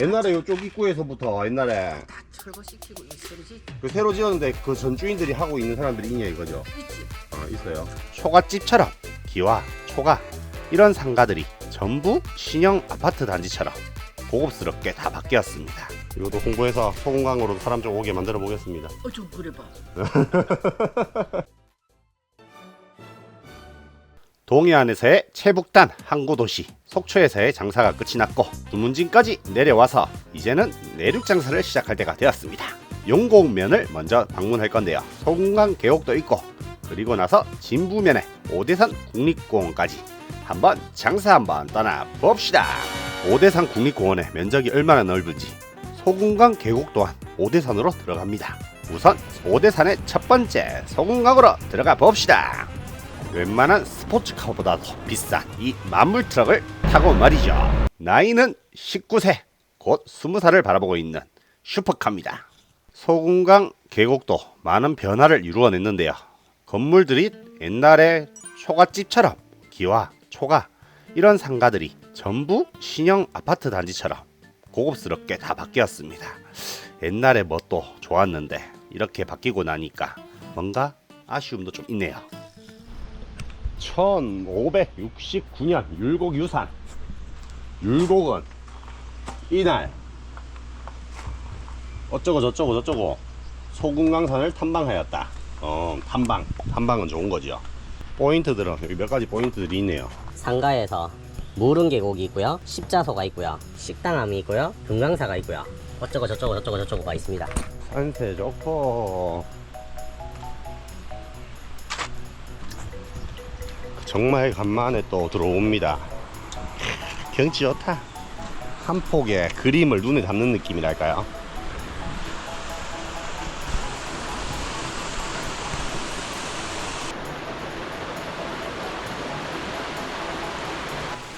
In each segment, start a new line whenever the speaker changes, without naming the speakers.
옛날에 이쪽 입구에서부터 옛날에
다 철거시키고 이 소리지
그 새로 지었는데 그 전주인들이 하고 있는 사람들이 있냐 이거죠?
있지.
어, 있어요.
초가집처럼 기와 초가 이런 상가들이 전부 신형 아파트 단지처럼 고급스럽게 다 바뀌었습니다.
이것도 홍보해서 소금강으로 사람 좀 오게 만들어 보겠습니다.
어좀 그래봐.
동해안에서의 최북단 항구도시 속초에서의 장사가 끝이 났고 두문진까지 내려와서 이제는 내륙 장사를 시작할 때가 되었습니다. 용곡면을 먼저 방문할 건데요. 소금강 계곡도 있고 그리고 나서 진부면에 오대산 국립공원까지 한번 장사 한번 떠나 봅시다. 오대산 국립공원의 면적이 얼마나 넓은지 소금강 계곡 또한 오대산으로 들어갑니다. 우선 오대산의 첫 번째 소금강으로 들어가 봅시다. 웬만한 스포츠카보다도 비싼 이 만물 트럭을 타고 말이죠. 나이는 19세, 곧 20살을 바라보고 있는 슈퍼카입니다. 소금강 계곡도 많은 변화를 이루어냈는데요. 건물들이 옛날에 초가집처럼 기와 초가 이런 상가들이 전부 신형 아파트 단지처럼 고급스럽게 다 바뀌었습니다. 옛날에 뭣도 좋았는데 이렇게 바뀌고 나니까 뭔가 아쉬움도 좀 있네요.
1569년 율곡 유산. 율곡은 이날 어쩌고 저쩌고 저쩌고 소금강산을 탐방하였다. 어, 탐방. 탐방은 좋은 거죠. 포인트들은 여기 몇 가지 포인트들이 있네요.
상가에서 무릉 계곡이 있고요. 십자소가 있고요. 식당함이 있고요. 금강사가 있고요. 어쩌고 저쩌고 저쩌고 저쩌고가 있습니다.
산세 좋고 정말 간만에 또 들어옵니다 경치 좋다 한 폭의 그림을 눈에 담는 느낌이랄까요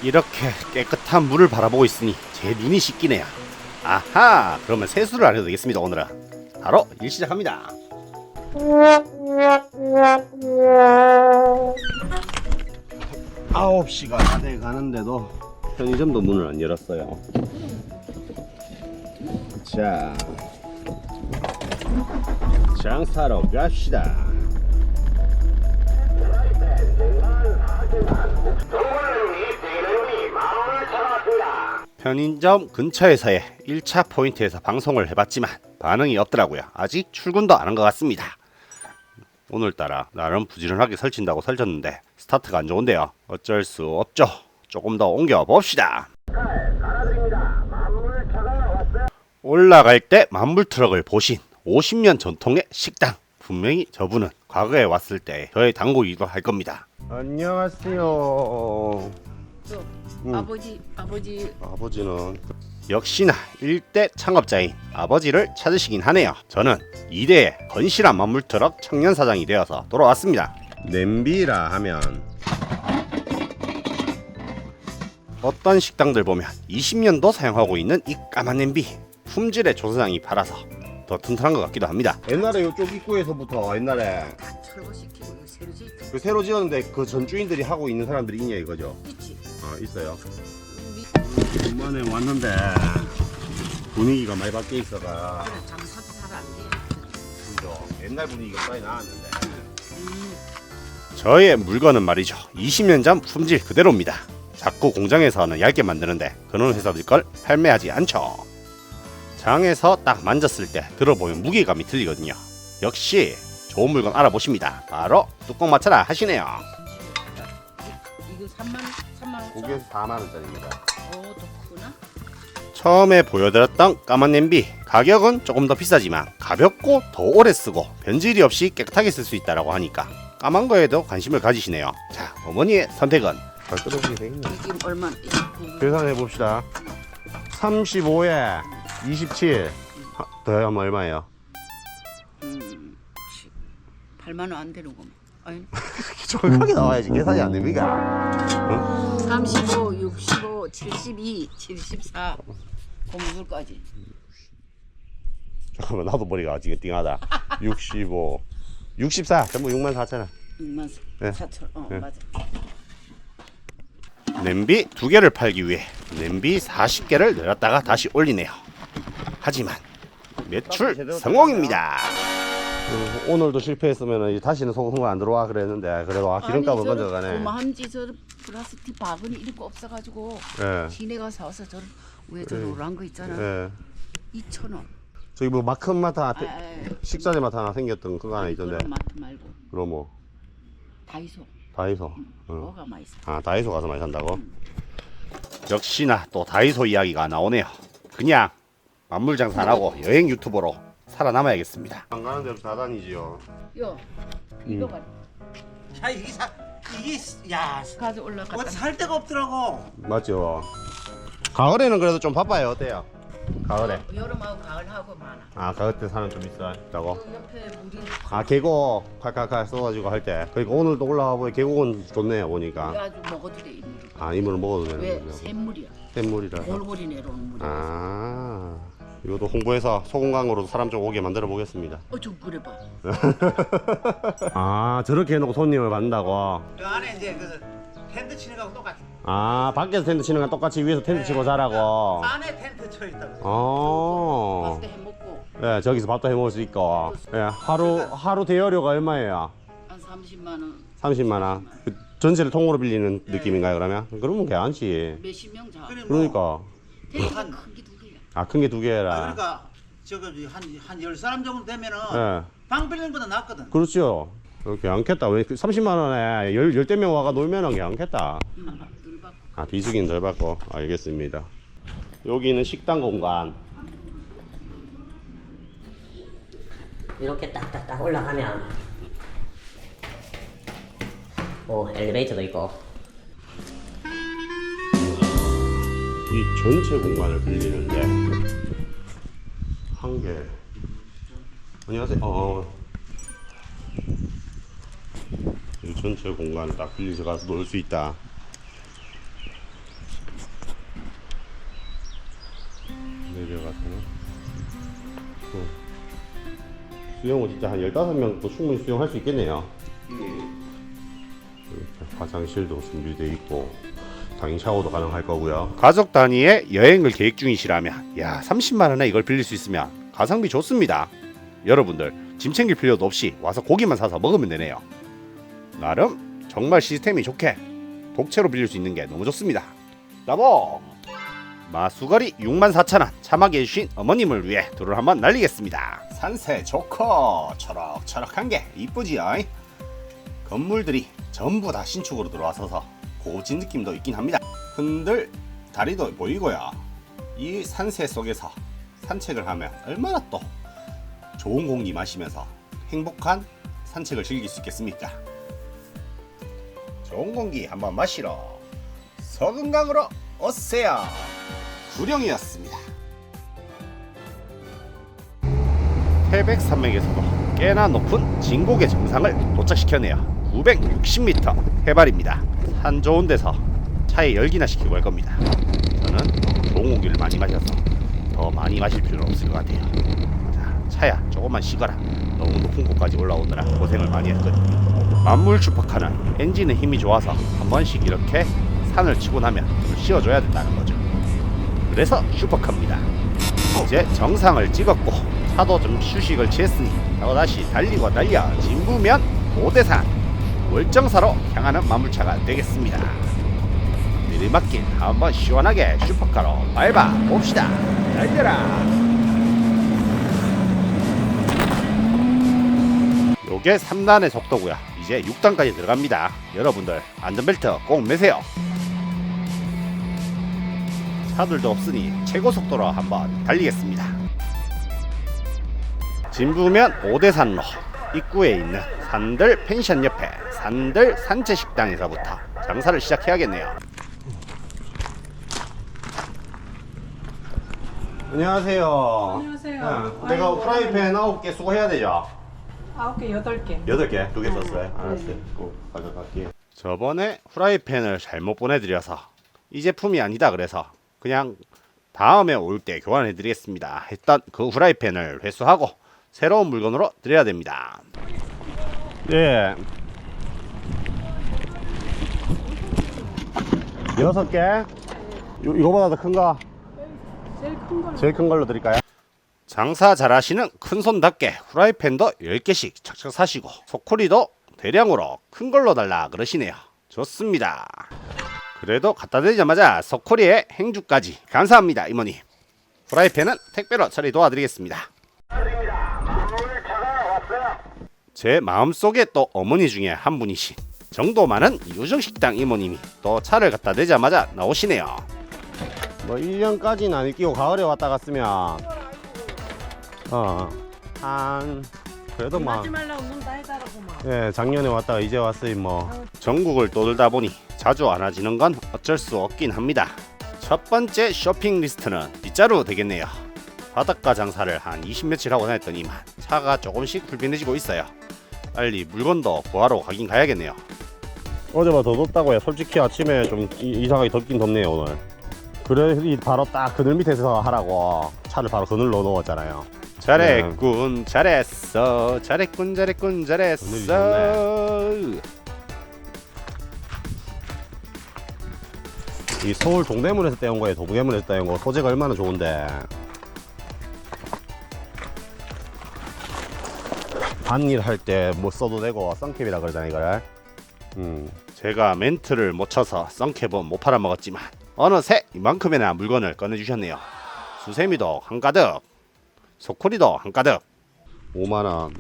이렇게 깨끗한 물을 바라보고 있으니 제 눈이 씻기네요. 아하, 그러면 세수를 안 해도 되겠습니다, 오늘은. 바로 일 시작합니다.
아홉 시가 다 돼 가는데도 편의점도 문을 안 열었어요 자 장사로 갑시다
편의점 근처에서의 1차 포인트에서 방송을 해봤지만 반응이 없더라고요. 아직 출근도 안 한 것 같습니다. 오늘따라 나름 부지런하게 설친다고 설쳤는데 스타트가 안 좋은데요. 어쩔 수 없죠. 조금 더 옮겨 봅시다. 올라갈 때 만물 트럭을 보신 50년 전통의 식당 분명히 저분은 과거에 왔을 때 저의 단골이기도 할 겁니다.
안녕하세요
저
음.
아버지 아버지
아버지는
역시나 일대 창업자인 아버지를 찾으시긴 하네요. 저는 2대의 건실한 만물트럭 청년 사장이 되어서 돌아왔습니다.
냄비라 하면
어떤 식당들 보면 20년도 사용하고 있는 이 까만 냄비 품질의 조사장이 팔아서 더 튼튼한 것 같기도 합니다.
옛날에 이쪽 입구에서부터 옛날에
다 철거시키고 이 소리지
그 새로 지었는데 그 전 주인들이 하고 있는 사람들이 있냐 이거죠?
있지.
어 있어요.
우리
오랜만에 왔는데 분위기가 많이 바뀌어 있어가
그래 장사도 잘안 돼.
그죠? 옛날 분위기가 많이 나왔는데
음,
저의 물건은 말이죠. 20년 전 품질 그대로입니다. 자꾸 공장에서는 얇게 만드는데 그런 회사들 걸 판매하지 않죠. 장에서 딱 만졌을 때 들어보면 무게감이 틀리거든요. 역시 좋은 물건 알아보십니다. 바로 뚜껑 맞춰라 하시네요.
이거 3만 3만 원.
그게 4만 원짜리입니다.
어 더 크나?
처음에 보여드렸던 까만 냄비 가격은 조금 더 비싸지만 가볍고 더 오래 쓰고 변질이 없이 깨끗하게 쓸 수 있다고 하니까 까만 거에도 관심을 가지시네요. 자 어머니의 선택은
잘 뜯어보게 돼 있네.
이게 얼마? 이거
계산해 봅시다. 35에 27 하- 더하면 얼마예요?
음, 8만 원 안 되는 거면. 아니
정확하게 나와야지 계산이 안 됩니까?
35, 65, 72, 74 공물까지.
잠깐만 나도 머리가 지금 띵하다. 65 64 전부 6만 4천 원.
6만
네.
4천. 어
네.
맞아.
냄비 두 개를 팔기 위해 냄비 40개를 내렸다가 다시 올리네요. 하지만 매출 성공입니다. 음, 오늘도 실패했으면 다시는 소금 안 들어와 그랬는데 그래도 아, 기름값은 먼저 가네.
고마함지 저 플라스틱 바구니 이런 거 없어가지고
예.
시내가 사서 저런 왜저
예.
노란 거 있잖아.
예.
2천 원.
저기 뭐 마크마트 하나,
아,
태-
아,
식자재 마트 하나 생겼던 그거 하나 있던데.
그런 마트 말고
그럼 뭐
다이소.
다이소. 어.
뭐가 맛있어?
아 다이소 가서 많이 산다고? 역시나 또 다이소 이야기가 나오네요. 그냥 만물 장사 안 하고 여행 유튜버로 살아남아야겠습니다. 안 가는 대로 다 다니지요.
요 이거 봐.
야 이게 사 이게 야
가져 올라갔다.
어디 살 데가 없더라고.
맞죠. 가을에는 그래도 좀 바빠요. 어때요? 가을에.
여름하고 가을하고 많아.
아 가을 때 사는 좀 있어 있다고.
그 옆에 물이
아 계곡 칼칼칼 써가지고 할 때. 그러니까 오늘도 올라와 보니 계곡은 좋네요 보니까.
아주 먹어도 돼 이물.
아 이물은 먹어도 되는
왜
거죠.
샘물이야?
샘물이라서.
골골이 내려오는 물이야.
아 이것도 홍보해서 소금강으로 사람 좀 오게 만들어 보겠습니다.
어좀 그래 봐.
아 저렇게 해놓고 손님을 받는다고.
그 안에 이제 그 텐트 치는 거하고 똑같아.
아 밖에서 텐트 치는 건 똑같이 위에서 텐트 치고 자라고.
안에 텐트 쳐 있다고.
어.
봤을 때 해먹고
예 저기서 밥도 해 먹을 수 있고. 예 하루 하루 대여료가 얼마예요?
한 30만 원
30만 원. 그 전체를 통으로 빌리는 느낌인가요 그러면? 그러면 괜찮지.
몇십 명 자.
그러니까
텐트가 큰.
아 큰 게두
아,
개라.
그러니까 저거 한한열 사람 정도 되면은
예
방 빌리는 것보다 낫거든.
그렇죠. 이렇게 않겠다. 왜 30만 원에 열 열대 명 와가 놀면은.
음, 늘 받고.
아 비수기는 덜 받고 알겠습니다. 여기는 식당 공간.
이렇게 딱딱딱 올라가면 오 엘리베이터도 있고
이 전체 공간을 빌리는데 한 개. 안녕하세요. 어. 이 전체 공간을 딱 빌려서 가서 놀 수 있다. 내려가서는 어. 수영은 진짜 한 15명도 충분히 수영할 수 있겠네요. 이렇게 화장실도 준비되어 있고 당연히 샤워도 가능할 거고요. 가족 단위의 여행을 계획 중이시라면 야 30만 원에 이걸 빌릴 수 있으면 가성비 좋습니다. 여러분들 짐 챙길 필요도 없이 와서 고기만 사서 먹으면 되네요. 나름 정말 시스템이 좋게 독채로 빌릴 수 있는 게 너무 좋습니다. 나봉 마수거리 6만 4천 원 참하게 해주신 어머님을 위해 둘을 한번 날리겠습니다. 산세 좋고 초록초록한 게 이쁘지요. 건물들이 전부 다 신축으로 들어와서서 고진 느낌도 있긴 합니다. 흔들 다리도 보이고요. 이 산세 속에서 산책을 하면 얼마나 또 좋은 공기 마시면서 행복한 산책을 즐길 수 있겠습니까? 좋은 공기 한번 마시러 서금강으로 오세요. 구령이었습니다. 태백 산맥에서도 꽤나 높은 진곡의 정상을 도착시켰네요. 960m 해발입니다. 산 좋은 데서 차에 열기나 시키고 갈 겁니다. 저는 좋은 공기를 많이 마셔서 더 많이 마실 필요는 없을 것 같아요. 자, 차야 조금만 쉬거라. 너무 높은 곳까지 올라오느라 고생을 많이 했거든요. 만물 주파카는 엔진의 힘이 좋아서 한 번씩 이렇게 산을 치고 나면 좀 쉬어줘야 된다는 거죠. 그래서 슈퍼카입니다. 이제 정상을 찍었고 차도 좀 휴식을 취했으니 또 다시 달리고 달려 진부면 오대산 월정사로 향하는 만물차가 되겠습니다. 내리막길 한번 시원하게 슈퍼카로 밟아 봅시다. 달려라. 요게 3단의 속도고요. 이제 6단까지 들어갑니다. 여러분들 안전벨트 꼭 매세요. 차들도 없으니 최고 속도로 한번 달리겠습니다. 진부면 오대산로 입구에 있는 산들 펜션 옆에 산들 산채 식당에서부터 장사를 시작해야겠네요. 안녕하세요.
안녕하세요.
네, 내가
아이고,
프라이팬 9개 수거해야 되죠?
아홉 개, 여덟 개.
여덟 개, 두 개 썼어요. 알았어요. 꼭 가져갈게요. 저번에 후라이팬을 잘못 보내드려서 이 제품이 아니다 그래서 그냥 다음에 올 때 교환해드리겠습니다. 했던 그 후라이팬을 회수하고 새로운 물건으로 드려야 됩니다. 예.
여섯 개? 요- 이거보다 더 큰가?
제일 큰 걸로.
제일 큰 걸로 드릴까요?
장사 잘하시는 큰손답게 후라이팬도 10개씩 착착 사시고 소쿠리도 대량으로 큰 걸로 달라 그러시네요. 좋습니다. 그래도 갖다 드리자마자 소쿠리의 행주까지 감사합니다 이모님. 후라이팬은 택배로 처리 도와드리겠습니다. 제 마음속에 또 어머니 중에 한 분이신 정도 많은 유정식당 이모님이 또 차를 갖다 대자마자 나오시네요.
뭐 1년까지는 안 끼고 가을에 왔다 갔으면 어 한 그래도
막다 해달라고만.
예, 작년에 왔다가 이제 왔으니 뭐
전국을 떠돌다 보니 자주 안 와지는 건 어쩔 수 없긴 합니다. 첫 번째 쇼핑 리스트는 빗자루 되겠네요. 바닷가 장사를 한 20 며칠 하고 다녔더니만 차가 조금씩 불편해지고 있어요. 빨리 물건도 구하러 가긴 가야겠네요.
어제보다 더 덥다고요. 솔직히 아침에 좀 이- 이상하게 덥긴 덥네요 오늘. 그래 이 바로 딱 그늘 밑에서 하라고 차를 바로 그늘로 넣었잖아요.
잘했군, 잘했어, 잘했군, 잘했군,
오늘이
잘했어.
이 서울 동대문에서 떼온 거예요. 동대문에서 떼온 거 소재가 얼마나 좋은데. 반일 할 때 뭐 써도 되고 썬캡이라 그러잖아요 이거를. 음.
제가 멘트를 못 쳐서 썬캡은 못 팔아먹었지만 어느새 이만큼이나 물건을 꺼내주셨네요. 수세미도 한가득, 소쿠리도 한가득.
5만 원.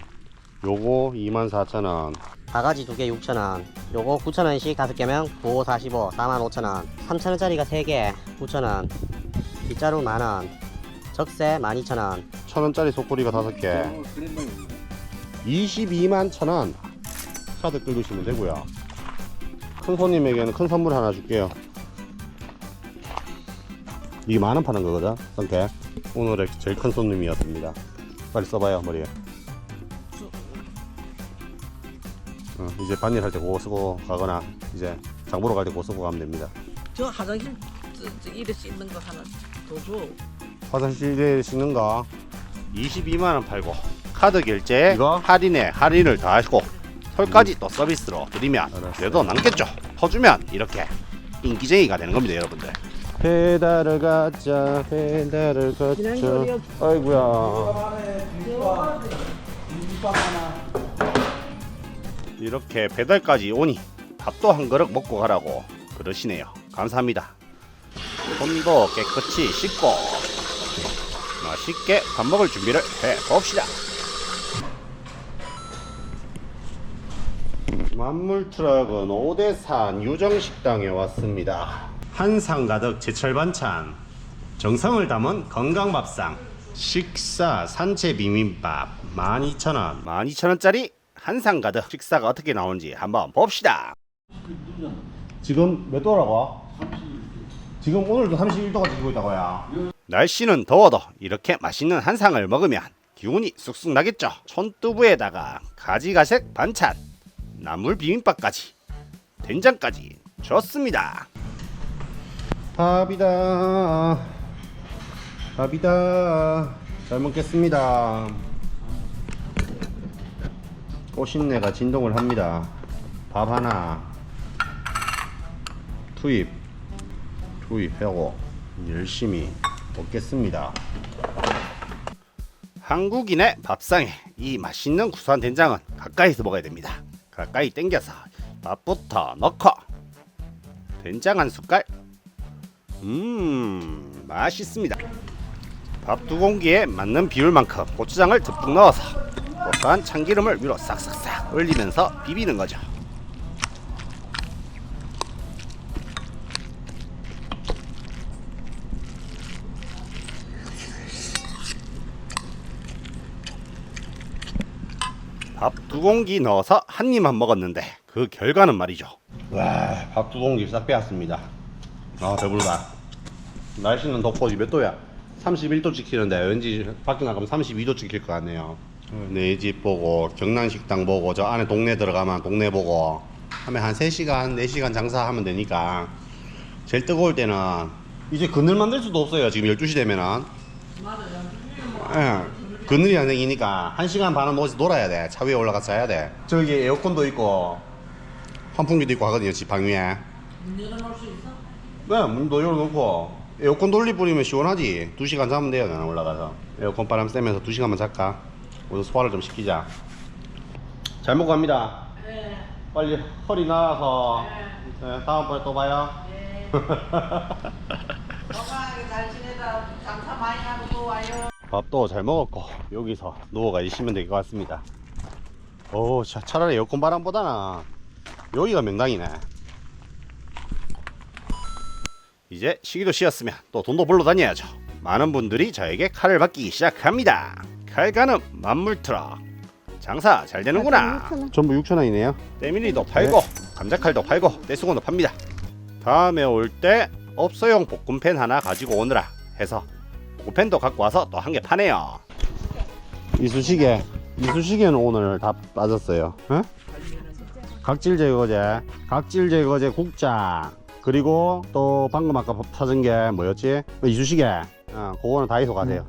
요거 2만 4천 원.
바가지 두 개 6,000원. 요거 9,000원씩 다섯 개면 9, 5, 45, 45,000원. 3,000원짜리가 세 개, 9,000원. 빗자루 만원. 적세 12,000원.
천 원짜리 소쿠리가 다섯 개. 22만 천 원. 카드 긁으시면 되고요. 큰 손님에게는 큰 선물 하나 줄게요. 이게 만 원 파는 거거든. 썬게 오늘의 제일 큰 손님이었습니다. 빨리 써봐요 머리에. 어, 이제 반일 할 때 그거 쓰고 가거나 이제 장 보러 갈 때 그거 쓰고 가면 됩니다.
저 화장실 저, 저 이래 씻는 거 하나 더 줘.
화장실에 씻는 거
22만 원 팔고 카드 결제에
이거?
할인에 할인을 더 하시고 설까지 또 서비스로 드리면
알았어요.
그래도 남겠죠. 퍼주면 이렇게 인기쟁이가 되는 겁니다, 여러분들.
배달을 가자 배달을 가자
없-
아이구야
이렇게 배달까지 오니 밥도 한 그릇 먹고 가라고 그러시네요. 감사합니다. 손도 깨끗이 씻고 맛있게 밥 먹을 준비를 해 봅시다.
만물 트럭은 오대산 유정식당에 왔습니다 한상 가득 제철 반찬 정성을 담은 건강 밥상 식사 산채 비빔밥 12,000원
12,000원짜리 한상 가득 식사가 어떻게 나오는지 한번 봅시다.
지금 몇 도라고? 지금 오늘도 31도가 지고 있다고요
날씨는 더워도 이렇게 맛있는 한 상을 먹으면 기운이 쑥쑥 나겠죠. 촌두부에다가 가지가색 반찬, 나물 비빔밥까지, 된장까지 좋습니다.
밥이다. 밥이다. 잘 먹겠습니다. 꽃신내가 진동을 합니다. 밥 하나. 투입. 투입하고 열심히 먹겠습니다.
한국인의 밥상에 이 맛있는 구수한 된장은 가까이서 먹어야 됩니다. 가까이 당겨서 밥부터 넣고 된장 한 숟갈. 음 맛있습니다. 밥 두 공기에 맞는 비율만큼 고추장을 듬뿍 넣어서 고소한 참기름을 위로 싹싹싹 올리면서 비비는 거죠. 밥 두 공기 넣어서 한 입만 먹었는데 그 결과는 말이죠.
와 밥 두 공기 싹 빼왔습니다. 아 배부르다 날씨는 덥고 몇 도야? 31도 찍히는데 왠지 밖에 나가면 32도 찍힐 것 같네요. 내 집 보고 경남식당 보고 저 안에 동네 들어가면 동네 보고 하면 한 3시간 4시간 장사하면 되니까 제일 뜨거울 때는 이제 그늘 만들 수도 없어요 지금 12시 되면은. 예, 그늘이 안 생기니까 1시간 반은 어디서 놀아야 돼 차 위에 올라가서 자야 돼 저기 에어컨도 있고 환풍기도 있고 하거든요 집방 위에
문 열어놓을 수 있어?
네, 문도 열어놓고 에어컨 돌리 뿌리면 시원하지. 2시간 자면 돼요, 나는 올라가서. 에어컨 바람 쐬면서 2시간만 잘까? 오늘 소화를 좀 시키자. 잘 먹고 갑니다.
네.
빨리 허리 나와서 네, 다음번에 또 봐요.
건강하게 잘 지내다 장사 많이 하고 또 와요.
밥도 잘 먹었고 여기서 누워가 있으면 될 것 같습니다. 오, 차, 차라리 에어컨 바람보다는 여기가 명당이네.
이제 시기도 쉬었으면 또 돈도 벌러 다녀야죠. 많은 분들이 저에게 칼을 받기 시작합니다. 칼 가는 만물 트럭. 장사 잘 되는구나.
전부 6천 원이네요.
때밀이도 팔고 감자칼도 팔고 떼수건도 팝니다. 다음에 올 때 업소용 볶음팬 하나 가지고 오느라 해서 볶음팬도 갖고 와서 또 한 개 파네요.
이쑤시개. 이쑤시개는 오늘 다 빠졌어요. 어? 각질 제거제, 각질 제거제 국자. 그리고 또 방금 아까 찾은 게 뭐였지? 그 이쑤시개. 어, 그거는 다이소 가세요.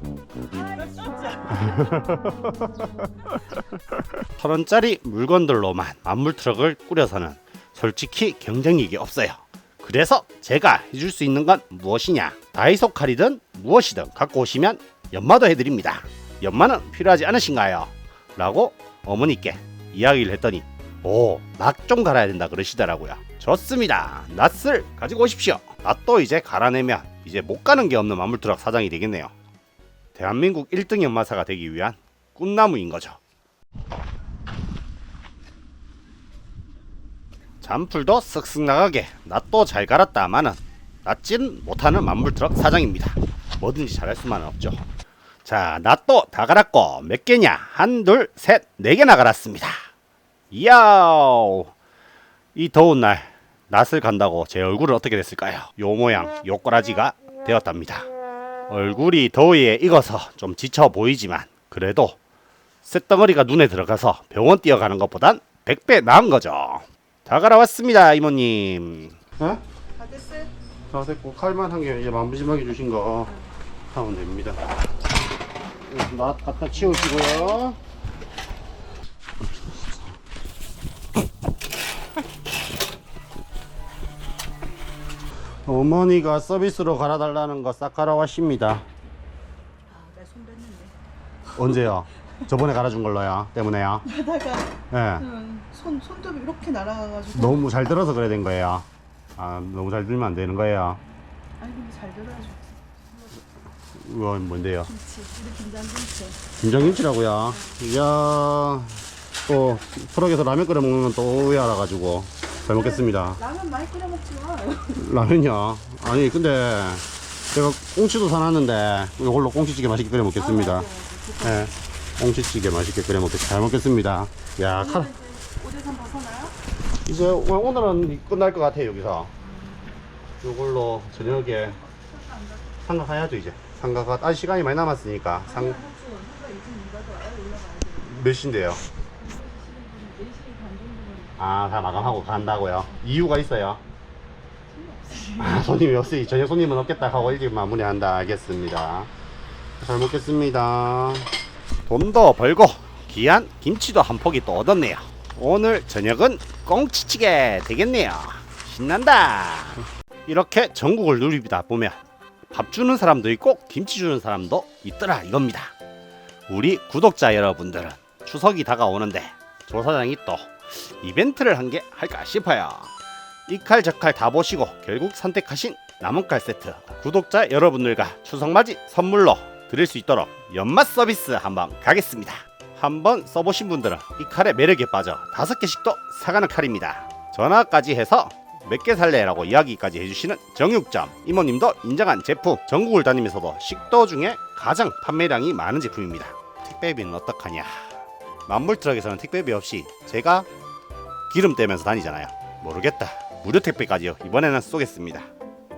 천 원짜리 물건들로만 만물 트럭을 꾸려서는 솔직히 경쟁력이 없어요. 그래서 제가 해줄 수 있는 건 무엇이냐? 다이소 칼이든 무엇이든 갖고 오시면 연마도 해드립니다. 연마는 필요하지 않으신가요? 라고 어머니께 이야기를 했더니 오, 낫 좀 갈아야 된다 그러시더라고요. 좋습니다. 낫을 가지고 오십시오. 낫도 이제 갈아내면 이제 못 가는 게 없는 만물트럭 사장이 되겠네요. 대한민국 1등 연마사가 되기 위한 꿈나무인 거죠. 잔풀도 쓱쓱 나가게 낫도 잘 갈았다마는 낫진 못하는 만물트럭 사장입니다. 뭐든지 잘할 수만은 없죠. 자, 낫도 다 갈았고 몇 개냐? 한, 둘, 셋, 네 개나 갈았습니다. 이야, 이 더운 날 낫을 간다고 제 얼굴은 어떻게 됐을까요? 요 모양, 요 꼬라지가 되었답니다. 얼굴이 더위에 익어서 좀 지쳐 보이지만 그래도 쇳덩어리가 눈에 들어가서 병원 뛰어가는 것보단 100배 나은 거죠. 다 갈아왔습니다, 이모님.
어?
다 됐어요?
다 됐고 칼만 한 개 이제 마무심하게 주신 거 하면 됩니다. 낫 갖다 치우시고요. 어머니가 서비스로 갈아달라는 거싹 갈아왔습니다.
아, 내손 뺐는데.
언제요? 저번에 갈아준 걸로요? 때문에요?
하다가
예.
음, 손 손톱이 이렇게 날아가가지고.
너무 잘 들어서 그래 된 거예요. 아, 너무 잘 들면 안 되는 거예요.
아니 근데 잘 들어가지고.
이건 뭔데요?
김치 우리 김장 김치.
김장김치라고요. 이야, 또 트럭에서 라면 끓여 먹는 건또 오해 알아가지고 잘 먹겠습니다.
라면 많이 끓여 먹지 마.
라면이요? 아니 근데 제가 꽁치도 사놨는데 이걸로 꽁치찌개 맛있게 끓여 먹겠습니다. 예, 꽁치찌개 맛있게 끓여 먹겠 잘 먹겠습니다. 야, 칼
오대산 벗어나요?
이제 오- 오늘은 끝날 것 같아요 여기서. 이걸로 저녁에 상가가야죠 이제. 상가가 아직 시간이 많이 남았으니까 상. 몇 시인데요? 아, 다 마감하고 간다고요? 이유가 있어요? 아, 손님이 없으니 저녁 손님은 없겠다 하고 일찍 마무리한다. 알겠습니다. 잘 먹겠습니다.
돈도 벌고 귀한 김치도 한 포기 또 얻었네요. 오늘 저녁은 꽁치찌개 되겠네요. 신난다. 이렇게 전국을 누리다 보면 밥 주는 사람도 있고 김치 주는 사람도 있더라 이겁니다. 우리 구독자 여러분들은 추석이 다가오는데 조 사장이 또 이벤트를 한 게 할까 싶어요. 이 칼 저 칼 다 보시고 결국 선택하신 칼 세트 구독자 여러분들과 추석 맞이 선물로 드릴 수 있도록 연말 서비스 한번 가겠습니다. 한번 써보신 분들은 이 칼의 매력에 빠져 다섯 개씩도 사가는 칼입니다. 전화까지 해서 몇 개 살래라고 이야기까지 해주시는 정육점 이모님도 인정한 제품 전국을 다니면서도 식도 중에 가장 판매량이 많은 제품입니다. 택배비는 어떡하냐? 만물트럭에서는 택배비 없이 제가 기름 떼면서 다니잖아요. 모르겠다. 무료 택배까지요. 이번에는 쏘겠습니다.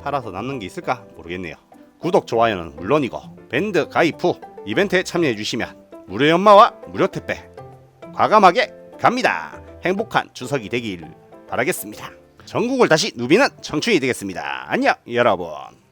팔아서 남는 게 있을까 모르겠네요. 구독 좋아요는 물론이고 밴드 가입 후 이벤트에 참여해 주시면 무료 연마와 무료 택배 과감하게 갑니다. 행복한 추석이 되길 바라겠습니다. 전국을 다시 누비는 청춘이 되겠습니다. 안녕 여러분.